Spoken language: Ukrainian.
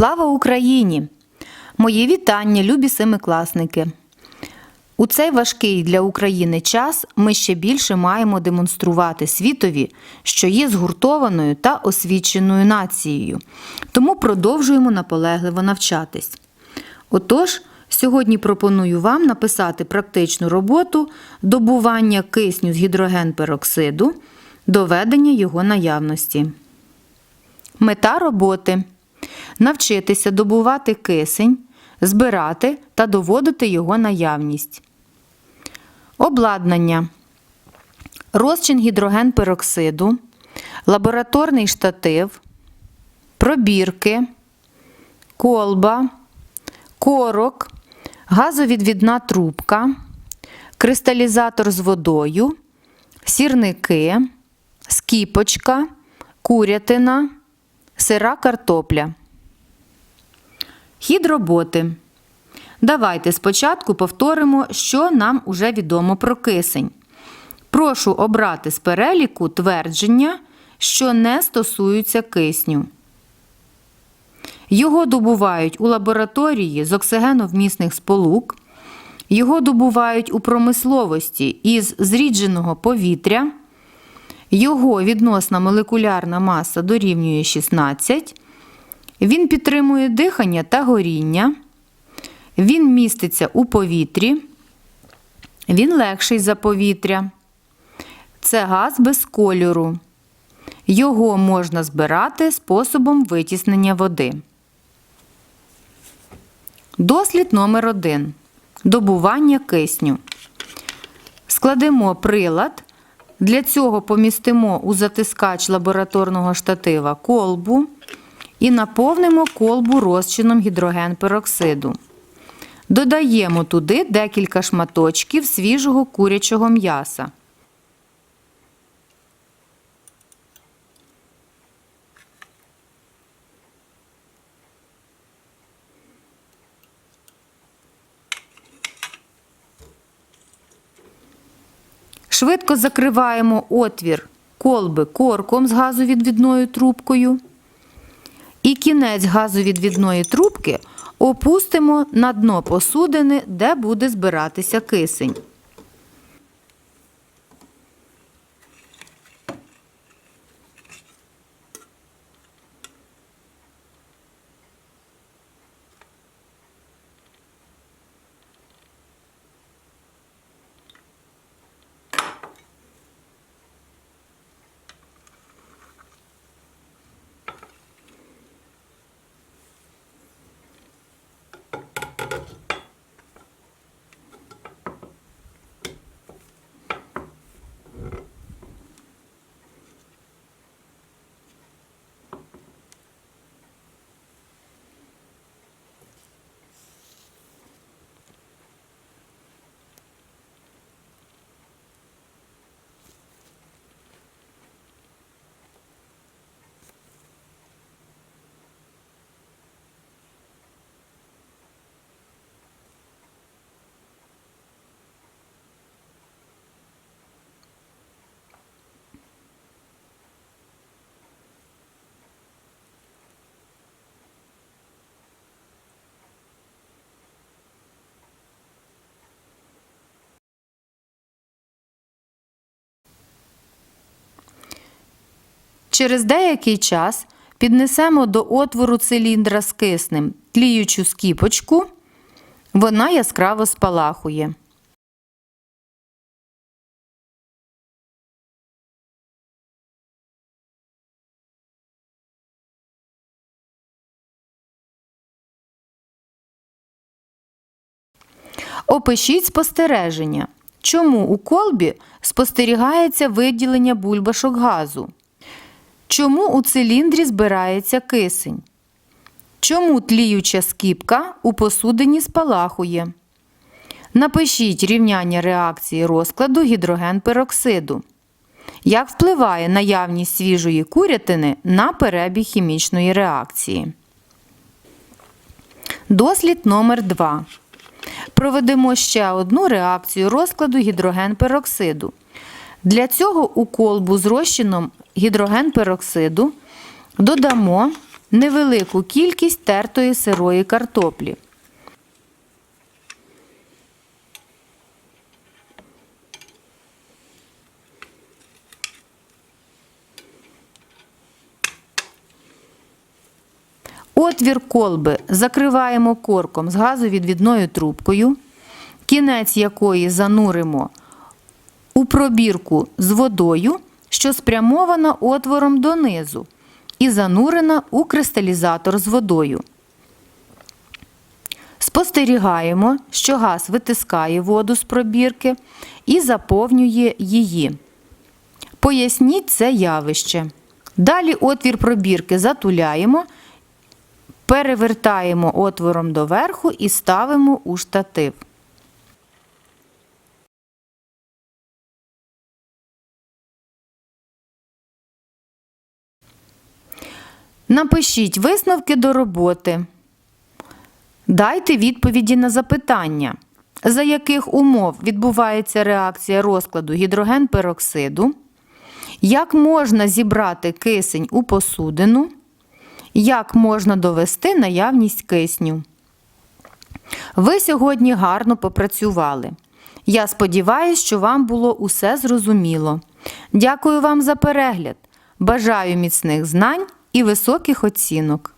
Слава Україні! Мої вітання, любі семикласники! У цей важкий для України час ми ще більше маємо демонструвати світові, що є згуртованою та освіченою нацією. Тому продовжуємо наполегливо навчатись. Отож, сьогодні пропоную вам написати практичну роботу добування кисню з гідрогенпероксиду, доведення його наявності. Мета роботи навчитися добувати кисень, збирати та доводити його наявність. Обладнання. Розчин гідрогенпероксиду, лабораторний штатив, пробірки, колба, корок, газовідвідна трубка, кристалізатор з водою, сірники, скіпочка, курятина, сира картопля. Хід роботи. Давайте спочатку повторимо, що нам уже відомо про кисень. Прошу обрати з переліку твердження, що не стосуються кисню. Його добувають у лабораторії з оксигеновмісних сполук. Його добувають у промисловості із зрідженого повітря. Його відносна молекулярна маса дорівнює 16. Він підтримує дихання та горіння. Він міститься у повітрі. Він легший за повітря. Це газ без кольору. Його можна збирати способом витіснення води. Дослід номер 1 Добування кисню. Складемо прилад. Для цього помістимо у затискач лабораторного штатива колбу і наповнимо колбу розчином гідрогенпероксиду. Додаємо туди декілька шматочків свіжого курячого м'яса. Швидко закриваємо отвір колби корком з газовідвідною трубкою. І кінець газовідвідної трубки опустимо на дно посудини, де буде збиратися кисень. Через деякий час піднесемо до отвору циліндра з киснем тліючу скіпочку. Вона яскраво спалахує. Опишіть спостереження. Чому у колбі спостерігається виділення бульбашок газу? Чому у циліндрі збирається кисень? Чому тліюча скіпка у посудині спалахує? Напишіть рівняння реакції розкладу гідрогенпероксиду. Як впливає наявність свіжої курятини на перебіг хімічної реакції? Дослід номер 2 Проведемо ще одну реакцію розкладу гідрогенпероксиду. Для цього у колбу з розчином гідрогенпероксиду додамо невелику кількість тертої сирої картоплі. Отвір колби закриваємо корком з газовідвідною трубкою, кінець якої зануримо у пробірку з водою, що спрямована отвором донизу, і занурена у кристалізатор з водою. Спостерігаємо, що газ витискає воду з пробірки і заповнює її. Поясніть це явище. Далі отвір пробірки затуляємо, перевертаємо отвором доверху і ставимо у штатив. Напишіть висновки до роботи. Дайте відповіді на запитання, за яких умов відбувається реакція розкладу гідрогенпероксиду, як можна зібрати кисень у посудину, як можна довести наявність кисню. Ви сьогодні гарно попрацювали. Я сподіваюся, що вам було усе зрозуміло. Дякую вам за перегляд. Бажаю міцних знань і високих оцінок.